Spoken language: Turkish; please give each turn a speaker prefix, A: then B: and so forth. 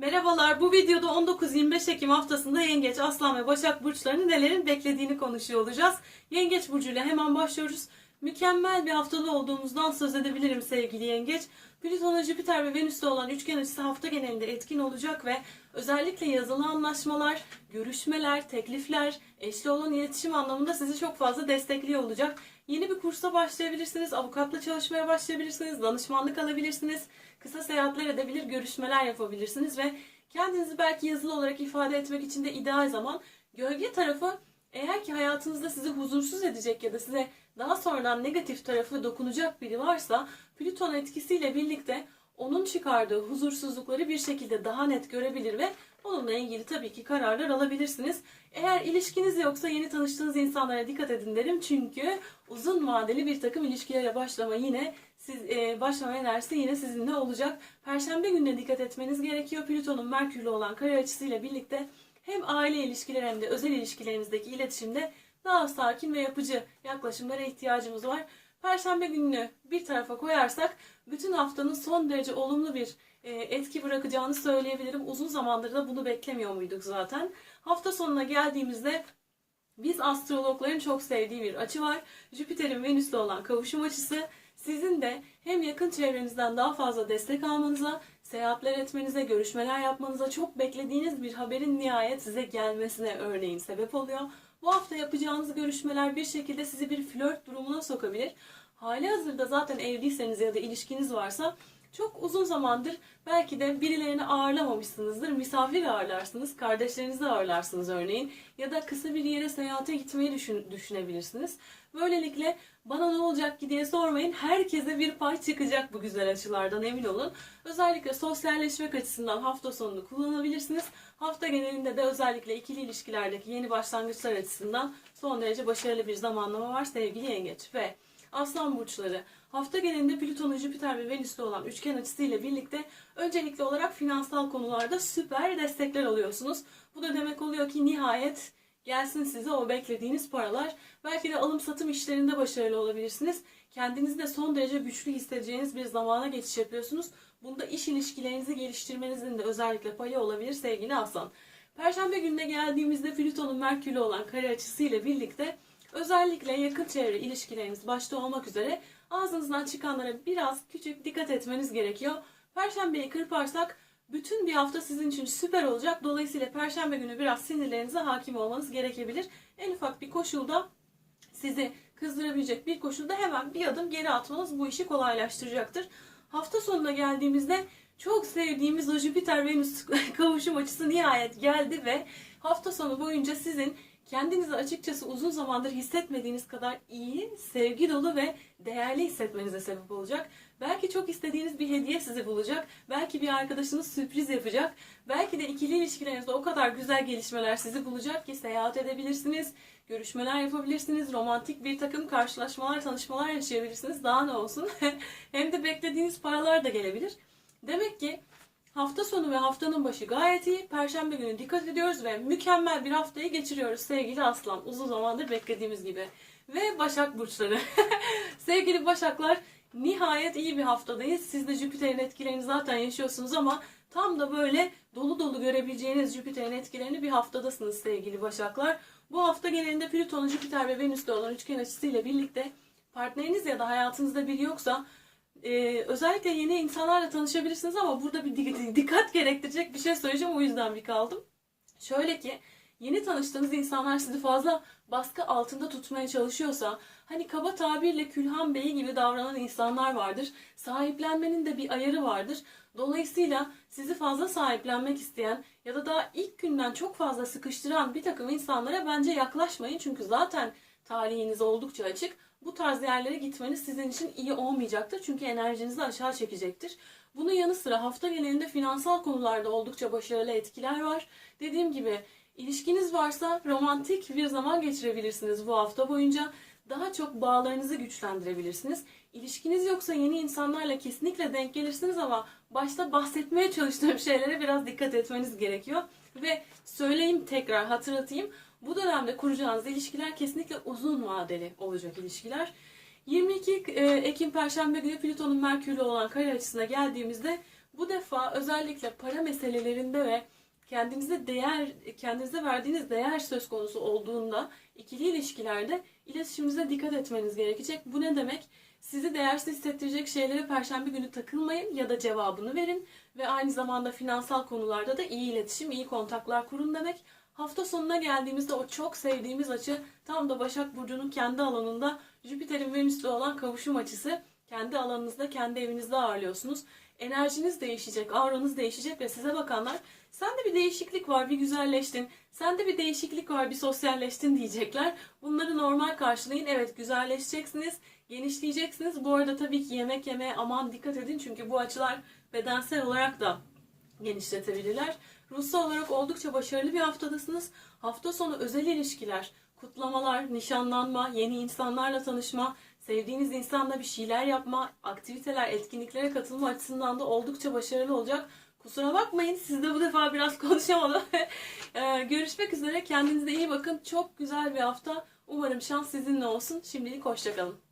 A: Merhabalar. Bu videoda 19-25 Ekim haftasında Yengeç, Aslan ve Başak burçlarını nelerin beklediğini konuşuyor olacağız. Yengeç burcuyla hemen başlıyoruz. Mükemmel bir haftada olduğumuzdan söz edebilirim sevgili Yengeç. Plüton'a Jüpiter ve Venüs'te olan üçgen açısı hafta genelinde etkin olacak ve özellikle yazılı anlaşmalar, görüşmeler, teklifler, eşli olan iletişim anlamında sizi çok fazla destekliyor olacak. Yeni bir kursa başlayabilirsiniz, avukatla çalışmaya başlayabilirsiniz, danışmanlık alabilirsiniz, kısa seyahatler edebilir, görüşmeler yapabilirsiniz ve kendinizi belki yazılı olarak ifade etmek için de ideal zaman. Gölge tarafı eğer ki hayatınızda sizi huzursuz edecek ya da size daha sonradan negatif tarafı dokunacak biri varsa Plüton etkisiyle birlikte onun çıkardığı huzursuzlukları bir şekilde daha net görebilir ve onunla ilgili tabii ki kararlar alabilirsiniz. Eğer ilişkiniz yoksa yeni tanıştığınız insanlara dikkat edin derim. Çünkü uzun vadeli bir takım ilişkilere başlama yine siz e, başlama enerjisi yine sizinle olacak. Perşembe gününe dikkat etmeniz gerekiyor. Plüton'un Merkür'le olan kare açısıyla birlikte hem aile ilişkileri hem de özel ilişkilerinizdeki iletişimde daha sakin ve yapıcı yaklaşımlara ihtiyacımız var. Perşembe gününü bir tarafa koyarsak bütün haftanın son derece olumlu bir e, etki bırakacağını söyleyebilirim. Uzun zamandır da bunu beklemiyor muyduk zaten. Hafta sonuna geldiğimizde biz astrologların çok sevdiği bir açı var. Jüpiter'in Venüs'le olan kavuşum açısı sizin de hem yakın çevrenizden daha fazla destek almanıza, seyahatler etmenize, görüşmeler yapmanıza, çok beklediğiniz bir haberin nihayet size gelmesine örneğin sebep oluyor. Bu hafta yapacağınız görüşmeler bir şekilde sizi bir flört durumuna sokabilir. Hali hazırda zaten evliyseniz ya da ilişkiniz varsa çok uzun zamandır belki de birilerini ağırlamamışsınızdır. Misafir ağırlarsınız, kardeşlerinizi ağırlarsınız örneğin. Ya da kısa bir yere seyahate gitmeyi düşün, düşünebilirsiniz. Böylelikle bana ne olacak ki diye sormayın. Herkese bir pay çıkacak bu güzel açılardan emin olun. Özellikle sosyalleşmek açısından hafta sonunu kullanabilirsiniz. Hafta genelinde de özellikle ikili ilişkilerdeki yeni başlangıçlar açısından son derece başarılı bir zamanlama var sevgili yengeç. Ve Aslan burçları hafta genelinde Plüton'un Jüpiter ve Venüs'te olan üçgen açısıyla birlikte öncelikli olarak finansal konularda süper destekler alıyorsunuz. Bu da demek oluyor ki nihayet gelsin size o beklediğiniz paralar. Belki de alım satım işlerinde başarılı olabilirsiniz. Kendinizi de son derece güçlü hissedeceğiniz bir zamana geçiş yapıyorsunuz. Bunda iş ilişkilerinizi geliştirmenizin de özellikle payı olabilir sevgili Aslan. Perşembe gününe geldiğimizde Plüton'un Merkür'le olan kare açısıyla birlikte özellikle yakın çevre ilişkileriniz başta olmak üzere ağzınızdan çıkanlara biraz küçük dikkat etmeniz gerekiyor. Perşembeyi kırparsak bütün bir hafta sizin için süper olacak. Dolayısıyla perşembe günü biraz sinirlerinize hakim olmanız gerekebilir. En ufak bir koşulda sizi kızdırabilecek bir koşulda hemen bir adım geri atmanız bu işi kolaylaştıracaktır. Hafta sonuna geldiğimizde çok sevdiğimiz o Jüpiter Venüs kavuşum açısı nihayet geldi ve hafta sonu boyunca sizin kendinizi açıkçası uzun zamandır hissetmediğiniz kadar iyi, sevgi dolu ve değerli hissetmenize sebep olacak. Belki çok istediğiniz bir hediye sizi bulacak. Belki bir arkadaşınız sürpriz yapacak. Belki de ikili ilişkilerinizde o kadar güzel gelişmeler sizi bulacak ki seyahat edebilirsiniz, görüşmeler yapabilirsiniz, romantik bir takım karşılaşmalar, tanışmalar yaşayabilirsiniz. Daha ne olsun? Hem de beklediğiniz paralar da gelebilir. Demek ki Hafta sonu ve haftanın başı gayet iyi. Perşembe günü dikkat ediyoruz ve mükemmel bir haftayı geçiriyoruz sevgili Aslan. Uzun zamandır beklediğimiz gibi. Ve Başak Burçları. sevgili Başaklar nihayet iyi bir haftadayız. Siz de Jüpiter'in etkilerini zaten yaşıyorsunuz ama tam da böyle dolu dolu görebileceğiniz Jüpiter'in etkilerini bir haftadasınız sevgili Başaklar. Bu hafta genelinde Plüton, Jüpiter ve Venüs'te olan üçgen açısıyla birlikte partneriniz ya da hayatınızda biri yoksa ee, özellikle yeni insanlarla tanışabilirsiniz ama burada bir dik- dikkat gerektirecek bir şey söyleyeceğim o yüzden bir kaldım. Şöyle ki yeni tanıştığınız insanlar sizi fazla baskı altında tutmaya çalışıyorsa hani kaba tabirle Külhan Bey gibi davranan insanlar vardır. Sahiplenmenin de bir ayarı vardır. Dolayısıyla sizi fazla sahiplenmek isteyen ya da daha ilk günden çok fazla sıkıştıran bir takım insanlara bence yaklaşmayın. Çünkü zaten talihiniz oldukça açık bu tarz yerlere gitmeniz sizin için iyi olmayacaktır. Çünkü enerjinizi aşağı çekecektir. Bunun yanı sıra hafta genelinde finansal konularda oldukça başarılı etkiler var. Dediğim gibi ilişkiniz varsa romantik bir zaman geçirebilirsiniz bu hafta boyunca. Daha çok bağlarınızı güçlendirebilirsiniz. İlişkiniz yoksa yeni insanlarla kesinlikle denk gelirsiniz ama başta bahsetmeye çalıştığım şeylere biraz dikkat etmeniz gerekiyor. Ve söyleyeyim tekrar hatırlatayım. Bu dönemde kuracağınız ilişkiler kesinlikle uzun vadeli olacak ilişkiler. 22 e, Ekim Perşembe günü Plüton'un Merkür'le olan kare açısına geldiğimizde Bu defa özellikle para meselelerinde ve kendinize değer, kendinize verdiğiniz değer söz konusu olduğunda ikili ilişkilerde iletişiminize dikkat etmeniz gerekecek. Bu ne demek? Sizi değersiz hissettirecek şeylere perşembe günü takılmayın ya da cevabını verin ve aynı zamanda finansal konularda da iyi iletişim, iyi kontaklar kurun demek. Hafta sonuna geldiğimizde o çok sevdiğimiz açı tam da Başak Burcu'nun kendi alanında Jüpiter'in Venüs'le olan kavuşum açısı. Kendi alanınızda, kendi evinizde ağırlıyorsunuz. Enerjiniz değişecek, auranız değişecek ve size bakanlar sende bir değişiklik var, bir güzelleştin. Sende bir değişiklik var, bir sosyalleştin diyecekler. Bunları normal karşılayın. Evet güzelleşeceksiniz, genişleyeceksiniz. Bu arada tabii ki yemek yemeye aman dikkat edin. Çünkü bu açılar bedensel olarak da genişletebilirler. Ruhsal olarak oldukça başarılı bir haftadasınız. Hafta sonu özel ilişkiler, kutlamalar, nişanlanma, yeni insanlarla tanışma, sevdiğiniz insanla bir şeyler yapma, aktiviteler, etkinliklere katılma açısından da oldukça başarılı olacak. Kusura bakmayın siz de bu defa biraz konuşamadım. Ee, Görüşmek üzere. Kendinize iyi bakın. Çok güzel bir hafta. Umarım şans sizinle olsun. Şimdilik hoşçakalın.